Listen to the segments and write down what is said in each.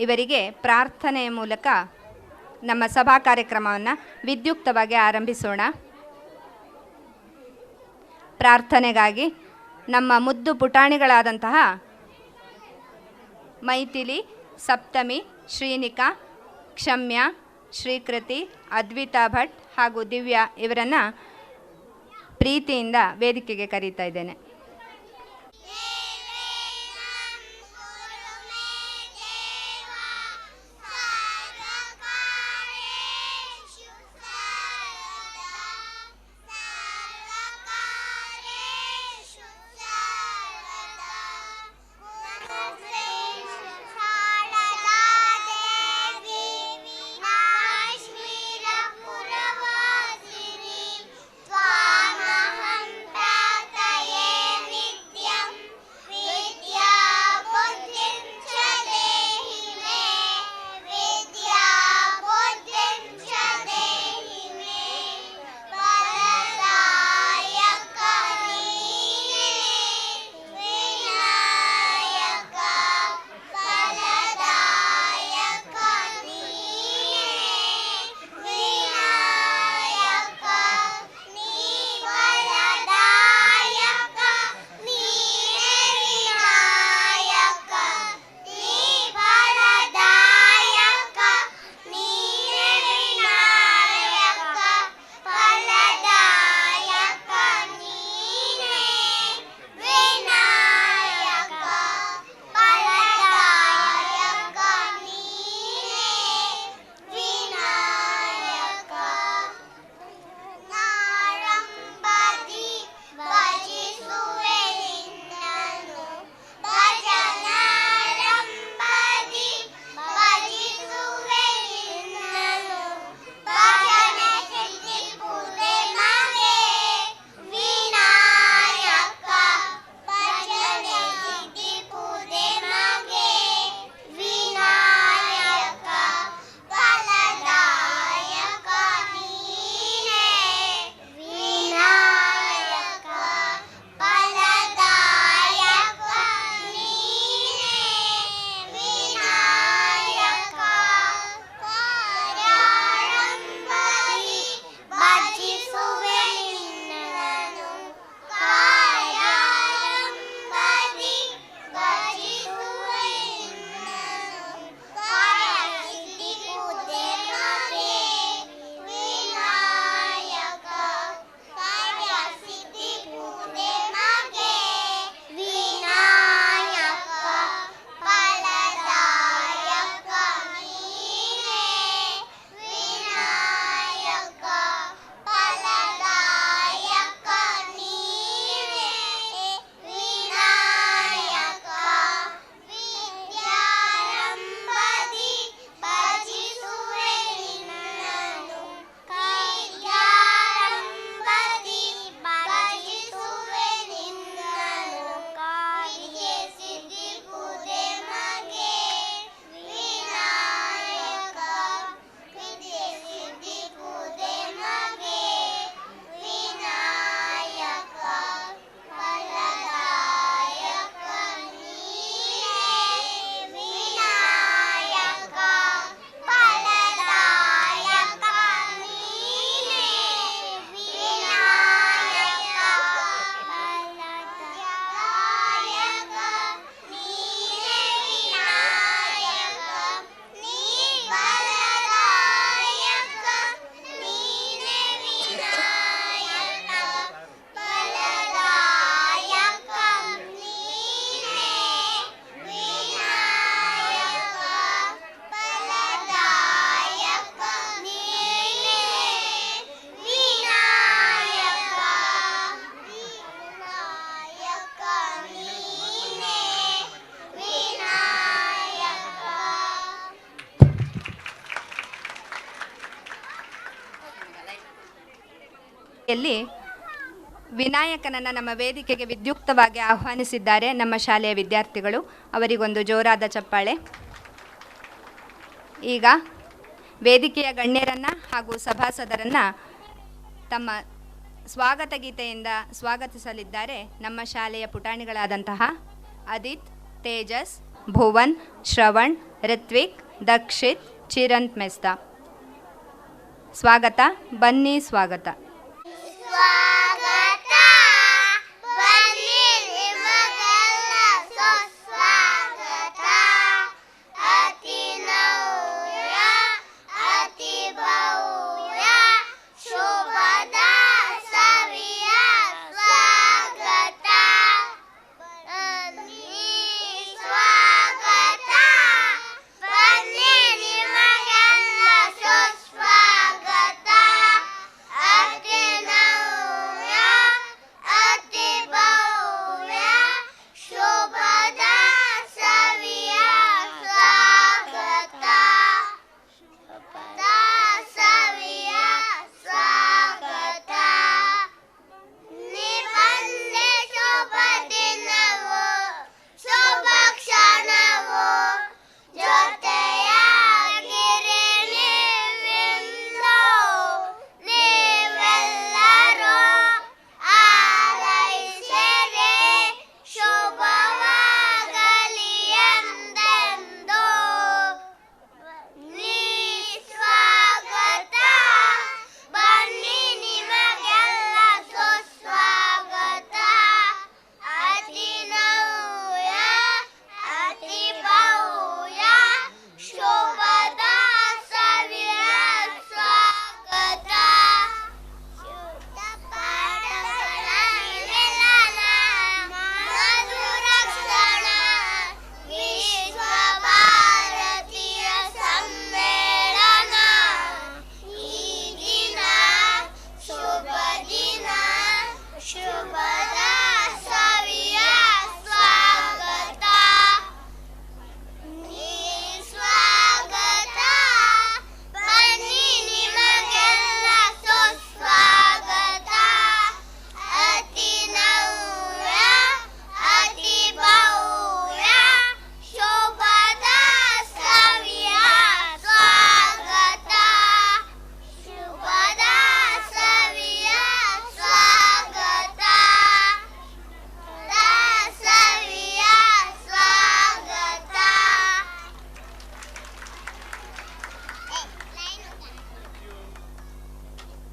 ಇವರಿಗೆ ಪ್ರಾರ್ಥನೆಯ ಮೂಲಕ ನಮ್ಮ ಸಭಾ ಕಾರ್ಯಕ್ರಮವನ್ನು ವಿದ್ಯುಕ್ತವಾಗಿ ಆರಂಭಿಸೋಣ. ಪ್ರಾರ್ಥನೆಗಾಗಿ ನಮ್ಮ ಮುದ್ದು ಪುಟಾಣಿಗಳಾದಂತಹ ಮೈಥಿಲಿ, ಸಪ್ತಮಿ, ಶ್ರೀನಿಕಾ, ಕ್ಷಮ್ಯ, ಶ್ರೀಕೃತಿ, ಅದ್ವಿತಾ ಭಟ್ ಹಾಗೂ ದಿವ್ಯಾ ಇವರನ್ನು ಪ್ರೀತಿಯಿಂದ ವೇದಿಕೆಗೆ ಕರೀತಾ ಇದ್ದೇನೆ. ಯಲ್ಲಿ ವಿನಾಯಕನನ್ನು ನಮ್ಮ ವೇದಿಕೆಗೆ ವಿದ್ಯುಕ್ತವಾಗಿ ಆಹ್ವಾನಿಸಿದ್ದಾರೆ ನಮ್ಮ ಶಾಲೆಯ ವಿದ್ಯಾರ್ಥಿಗಳು. ಅವರಿಗೊಂದು ಜೋರಾದ ಚಪ್ಪಾಳೆ. ಈಗ ವೇದಿಕೆಯ ಗಣ್ಯರನ್ನು ಹಾಗೂ ಸಭಾಸದರನ್ನು ತಮ್ಮ ಸ್ವಾಗತ ಗೀತೆಯಿಂದ ಸ್ವಾಗತಿಸಲಿದ್ದಾರೆ ನಮ್ಮ ಶಾಲೆಯ ಪುಟಾಣಿಗಳಾದಂತಹ ಅದಿತ್ ತೇಜಸ್, ಭುವನ್, ಶ್ರವಣ್, ಋತ್ವಿಕ್, ದಕ್ಷಿತ್, ಚಿರಂತ್ ಮೆಸ್ತಾ. ಸ್ವಾಗತ, ಬನ್ನಿ ಸ್ವಾಗತ. Bye.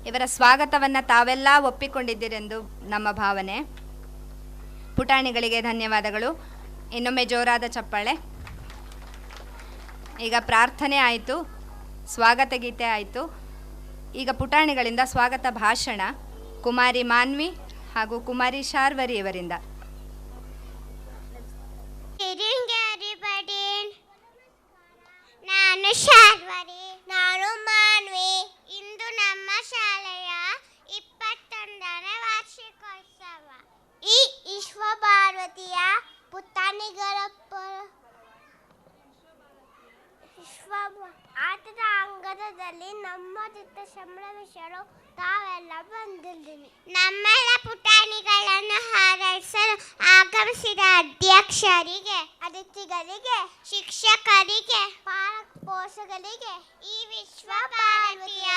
ಇವರ ಸ್ವಾಗತವನ್ನು ತಾವೆಲ್ಲ ಒಪ್ಪಿಕೊಂಡಿದ್ದೀರೆಂದು ನಮ್ಮ ಭಾವನೆ. ಪುಟಾಣಿಗಳಿಗೆ ಧನ್ಯವಾದಗಳು. ಇನ್ನೊಮ್ಮೆ ಜೋರಾದ ಚಪ್ಪಾಳೆ. ಈಗ ಪ್ರಾರ್ಥನೆ ಆಯಿತು, ಸ್ವಾಗತ ಗೀತೆ ಆಯಿತು. ಈಗ ಪುಟಾಣಿಗಳಿಂದ ಸ್ವಾಗತ ಭಾಷಣ ಕುಮಾರಿ ಮಾನ್ವಿ ಹಾಗೂ ಕುಮಾರಿ ಶಾರ್ವರಿಯವರಿಂದ ನಾನು ಶಾ ವಿಶ್ವಭಾರತಿಯ ಪುತ್ತಾಣಿಗಳ ವಿಶ್ವ ಆಟದ ಅಂಗದದಲ್ಲಿ ನಮ್ಮ ಜೊತೆ ಸಂಭ್ರಮಿಸಲು ತಾವೆಲ್ಲ ಬಂದಿದ್ದೀವಿ ನಮ್ಮೆಲ್ಲ ಪುಟಾಣಿಗಳನ್ನು ಹಾರೈಸಲು ಆಗಮಿಸಿದ ಅಧ್ಯಕ್ಷರಿಗೆ, ಅತಿಥಿಗಳಿಗೆ, ಶಿಕ್ಷಕರಿಗೆ ಪಾಲಕ ಪೋಷಕರಿಗೆ ಈ ವಿಶ್ವ ಭಾರತೀಯ